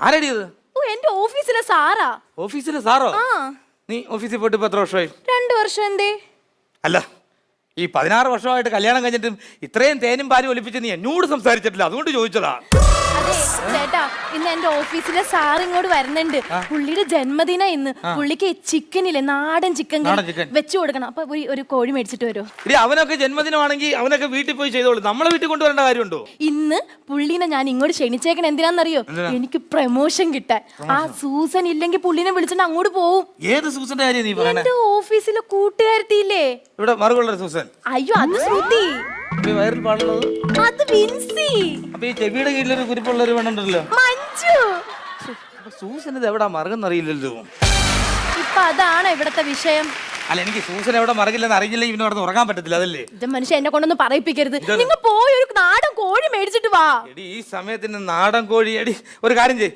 ആരടി ഇത്? ഓ എന്റെ ഓഫീസിലെ സാറാ. ഓഫീസിലെ സാറോ? ആ. നീ ഓഫീസിൽ പോയിട്ട് ഇപ്പൊ എത്ര വർഷമായി? രണ്ടു വർഷം എന്തേ? അല്ല ഈ പതിനാറ് വർഷമായിട്ട് കല്യാണം കഴിഞ്ഞിട്ടും ഇത്രയും തേനും പാലും ഒലിപ്പിച്ച് നീ എന്നോട് സംസാരിച്ചിട്ടില്ല. അതുകൊണ്ട് ചോദിച്ചതാ. ചേട്ടാ ഇന്ന് എന്റെ ഓഫീസിലെ സാർ ഇങ്ങോട്ട് വരുന്നുണ്ട്. പുള്ളിയുടെ ജന്മദിന ഇന്ന്. പുള്ളിക്ക് ചിക്കനില്ലേ നാടൻ ചിക്കൻ വെച്ചു കൊടുക്കണം. അപ്പൊ ഒരു കോഴി മേടിച്ചിട്ട് വരുമോ അവനൊക്കെ ജന്മദിനമാണെങ്കിൽ അവനൊക്കെ വീട്ടിൽ പോയി ചെയ്തോളൂ. നമ്മളെ വീട്ടിൽ കൊണ്ടുവരേണ്ട കാര്യമുണ്ടോ? ഇന്ന് പുള്ളിനെ ഞാൻ ഇങ്ങോട്ട് ക്ഷണിച്ചേക്കണ. എന്തിനാന്നറിയോ? എന്തിനാ? എനിക്ക് പ്രമോഷൻ കിട്ടാൻ. ആ സൂസൻ ഇല്ലെങ്കിൽ പുള്ളിനെ വിളിച്ചിട്ട് അങ്ങോട്ട് പോവും. ഏത് സൂസന്റെ കാര്യം നീ എന്റെ ഓഫീസിലെ കൂട്ടുകാരത്തില്ലേ ഇവിടെ മറുകൊള്ളൊരു സൂസൻ. അയ്യോ അത് ശ്രുതി. അത് വിൻസി. അപ്പൊ ഈ ചെവിയുടെ കീഴിലൊരു കുരിപ്പുള്ളൊരു വേണുണ്ടല്ലോ മഞ്ജു! അപ്പൊ എവിടാ ഇത് അറിയില്ലല്ലോ ഇപ്പൊ അതാണ് ഇവിടത്തെ വിഷയം. അല്ല എനിക്ക് സൂസൻ എവിടെ മറകില്ലെന്ന് അറിയില്ല ഇവന് അവിടെ ഉറങ്ങാൻ പറ്റത്തില്ല അതല്ലേ? ഇത് മനുഷ്യ എന്നെ കൊണ്ടൊന്നും പറയിപ്പിക്കരുത്. നിങ്ങൾ പോയി ഒരു നാടൻ കോഴി മേടിച്ചിട്ട് വാ. എടി ഈ സമയത്തിന് നാടൻ കോഴി എടി ഒരു കാര്യം ചെയ്യ്.